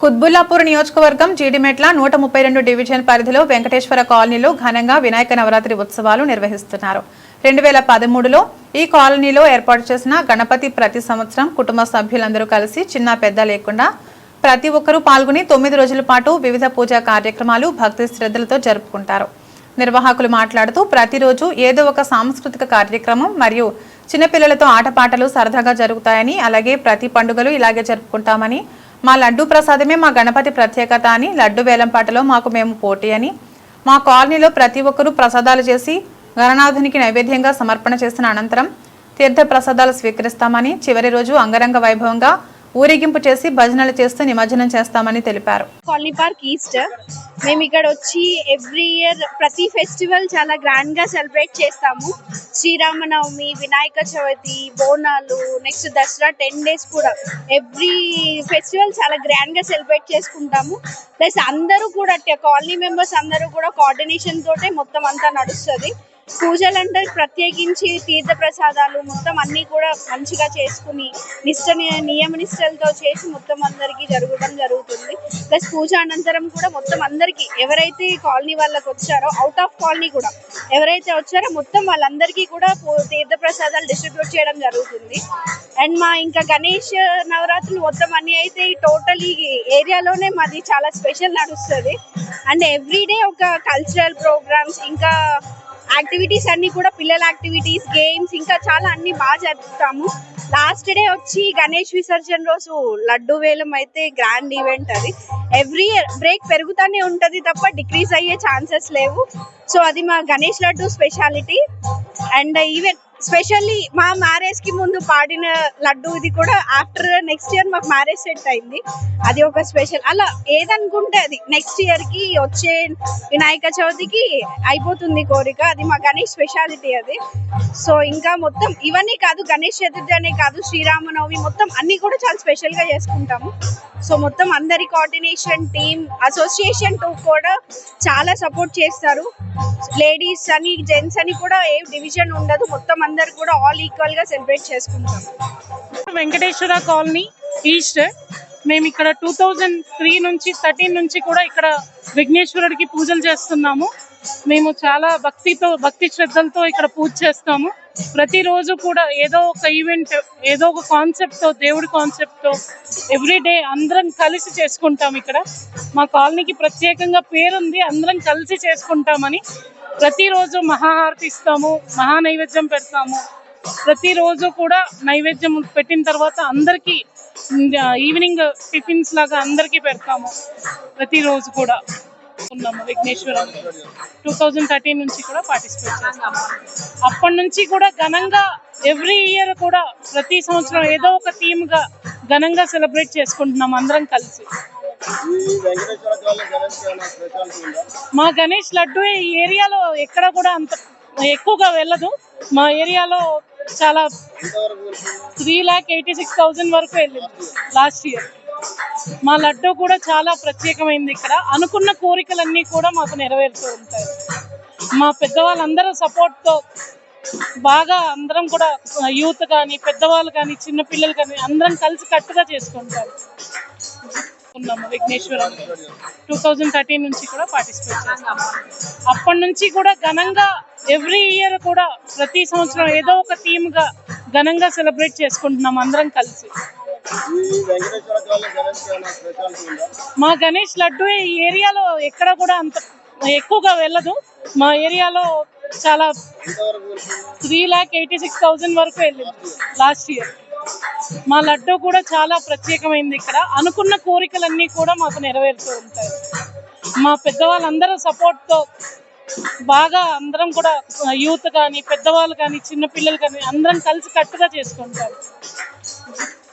కుత్బుల్లాపూర్ నియోజకవర్గం జీడిమెట్ల నూట ముప్పై రెండు డివిజన్ పరిధిలో వెంకటేశ్వర కాలనీలో ఘనంగా వినాయక నవరాత్రి ఉత్సవాలు నిర్వహిస్తున్నారు. రెండు వేల పదమూడులో ఈ కాలనీలో ఏర్పాటు చేసిన గణపతి ప్రతి సంవత్సరం కుటుంబ సభ్యులందరూ కలిసి చిన్న పెద్ద లేకుండా ప్రతి ఒక్కరూ పాల్గొని తొమ్మిది రోజుల పాటు వివిధ పూజా కార్యక్రమాలు భక్తి శ్రద్ధలతో జరుపుకుంటారు. నిర్వాహకులు మాట్లాడుతూ ప్రతిరోజు ఏదో ఒక సాంస్కృతిక కార్యక్రమం మరియు చిన్నపిల్లలతో ఆటపాటలు సరదాగా జరుగుతాయని అలాగే ప్రతి పండుగలు ఇలాగే జరుపుకుంటామని మా లడ్డూ ప్రసాదమే మా గణపతి ప్రత్యేకత అని లడ్డు వేలంపాటలో మాకు మేము పోటీ అని మా కాలనీలో ప్రతి ఒక్కరూ ప్రసాదాలు చేసి గణనాథునికి నైవేద్యంగా సమర్పణ చేసిన అనంతరం తీర్థ ప్రసాదాలు స్వీకరిస్తామని చివరి రోజు అంగరంగ వైభవంగా ఊరేగింపు చేసి భజనలు చేస్తూ నిమజ్జనం చేస్తామని తెలిపారు. కాలనీ పార్క్ ఈస్ట్ మేము ఇక్కడ వచ్చి ఎవ్రీ ఇయర్ ప్రతి ఫెస్టివల్ చాలా గ్రాండ్గా సెలబ్రేట్ చేస్తాము. Sriramanavami Vinayaka Chavithi Bonalu next Dasara ten days కూడా ఎవ్రీ ఫెస్టివల్ చాలా గ్రాండ్గా సెలబ్రేట్ చేసుకుంటాము. ప్లస్ అందరూ కూడా కాలనీ మెంబర్స్ అందరూ కూడా కోఆర్డినేషన్ తోటే మొత్తం అంతా నడుస్తుంది. పూజలు అంటే ప్రత్యేకించి తీర్థ ప్రసాదాలు మొత్తం అన్నీ కూడా మంచిగా చేసుకుని నిష్ట నియమ నిష్టలతో చేసి మొత్తం అందరికీ జరగడం జరుగుతుంది. ప్లస్ పూజ అనంతరం కూడా మొత్తం అందరికీ ఎవరైతే కాలనీ వాళ్ళకి వచ్చారో అవుట్ ఆఫ్ కాలనీ కూడా ఎవరైతే వచ్చారో మొత్తం వాళ్ళందరికీ కూడా తీర్థ ప్రసాదాలు డిస్ట్రిబ్యూట్ చేయడం జరుగుతుంది. అండ్ మా ఇంకా గణేష్ నవరాత్రులు మొత్తం అన్ని అయితే టోటలీ టోటల్ ఈ ఏరియాలోనే మాది చాలా స్పెషల్ నడుస్తుంది. అండ్ ఎవ్రీడే ఒక కల్చరల్ ప్రోగ్రామ్స్ ఇంకా యాక్టివిటీస్ అన్ని కూడా పిల్లల యాక్టివిటీస్ గేమ్స్ ఇంకా చాలా అన్ని బాగా జరుపుతాము. లాస్ట్ డే వచ్చి గణేష్ విసర్జన రోజు లడ్డు వేలం అయితే గ్రాండ్ ఈవెంట్ అది. ఎవ్రీ ఇయర్ బ్రేక్ పెరుగుతూనే ఉంటుంది తప్ప డిక్రీజ్ అయ్యే ఛాన్సెస్ లేవు. సో అది మా Ganesh laddu speciality and even specially మా మ్యారేజ్కి ముందు పాడిన లడ్డు ఇది కూడా ఆఫ్టర్ నెక్స్ట్ ఇయర్ మాకు మ్యారేజ్ సెట్ అయింది. అది ఒక స్పెషల్ అలా ఏదనుకుంటే అది నెక్స్ట్ ఇయర్కి వచ్చే వినాయక చవితికి అయిపోతుంది కోరిక. అది మా గణేష్ స్పెషాలిటీ అది. సో ఇంకా మొత్తం ఇవన్నీ కాదు గణేష్ చతుర్థి అనే కాదు శ్రీరామనవమి మొత్తం అన్ని కూడా చాలా స్పెషల్గా చేసుకుంటాము. సో మొత్తం అందరి కోఆర్డినేషన్ టీమ్ అసోసియేషన్ టు కూడా చాలా సపోర్ట్ చేస్తారు. లేడీస్ అని జెంట్స్ అని కూడా ఏ డివిజన్ ఉండదు. మొత్తం అందరు కూడా ఆల్ ఈక్వల్గా సెలబ్రేట్ చేసుకుంటాం వెంకటేశ్వర కాలనీ ఈస్ట్ మేము ఇక్కడ టూ థౌజండ్ త్రీ నుంచి థర్టీన్ నుంచి కూడా ఇక్కడ విఘ్నేశ్వరుడికి పూజలు చేస్తున్నాము. మేము చాలా భక్తితో భక్తి శ్రద్ధలతో ఇక్కడ పూజ చేస్తాము. ప్రతిరోజు కూడా ఏదో ఒక ఈవెంట్ ఏదో ఒక కాన్సెప్ట్తో దేవుడి కాన్సెప్ట్తో ఎవ్రీడే అందరం కలిసి చేసుకుంటాం ఇక్కడ. మా కాలనీకి ప్రత్యేకంగా పేరుంది అందరం కలిసి చేసుకుంటామని. ప్రతిరోజు మహాహారతి ఇస్తాము మహా నైవేద్యం పెడతాము. ప్రతిరోజు కూడా నైవేద్యం పెట్టిన తర్వాత అందరికీ ఈవినింగ్ టిఫిన్స్ లాగా అందరికీ పెడతాము. ప్రతిరోజు కూడా ఉన్నాము విఘ్నేశ్వరం. టూ థౌజండ్ థర్టీన్ నుంచి కూడా పార్టిసిపేట్ చేస్తాము. అప్పటి నుంచి కూడా ఘనంగా ఎవ్రీ ఇయర్ కూడా ప్రతి సంవత్సరం ఏదో ఒక థీమ్గా ఘనంగా సెలబ్రేట్ చేసుకుంటున్నాం అందరం కలిసి. మా గణేష్ లడ్డు ఈ ఏరియాలో ఎక్కడ కూడా అంత ఎక్కువగా వెళ్ళదు. మా ఏరియాలో చాలా three lakh eighty six thousand వరకు వెళ్ళింది లాస్ట్ ఇయర్. మా లడ్డు కూడా చాలా ప్రత్యేకమైంది ఇక్కడ. అనుకున్న కోరికలన్నీ కూడా మాకు నెరవేరుతూ ఉంటాయి. మా పెద్దవాళ్ళందరూ సపోర్ట్తో బాగా అందరం కూడా యూత్ కానీ పెద్దవాళ్ళు కానీ చిన్న పిల్లలు కానీ అందరం కలిసి కట్టుగా చేసుకుంటారు. ఉన్నాము విఘ్నేశ్వరం. టూ థౌజండ్ థర్టీన్ నుంచి కూడా పార్టిసిపేట్ చేస్తాము. అప్పటి నుంచి కూడా ఘనంగా ఎవ్రీ ఇయర్ కూడా ప్రతి సంవత్సరం ఏదో ఒక థీమ్గా ఘనంగా సెలబ్రేట్ చేసుకుంటున్నాం అందరం కలిసి. మా గణేష్ లడ్డు ఈ ఏరియాలో ఎక్కడ కూడా అంత ఎక్కువగా వెళ్ళదు. మా ఏరియాలో చాలా three lakh eighty six thousand వరకు వెళ్ళింది లాస్ట్ ఇయర్ మా లడ్డు కూడా చాలా ప్రత్యేకమైంది ఇక్కడ. అనుకున్న కోరికలన్నీ కూడా మాకు నెరవేరుతూ ఉంటాయి. మా పెద్దవాళ్ళందరూ సపోర్ట్తో బాగా అందరం కూడా యూత్ కానీ పెద్దవాళ్ళు కానీ చిన్న పిల్లలు కానీ అందరం కలిసి కట్టుగా చేసుకుంటారు.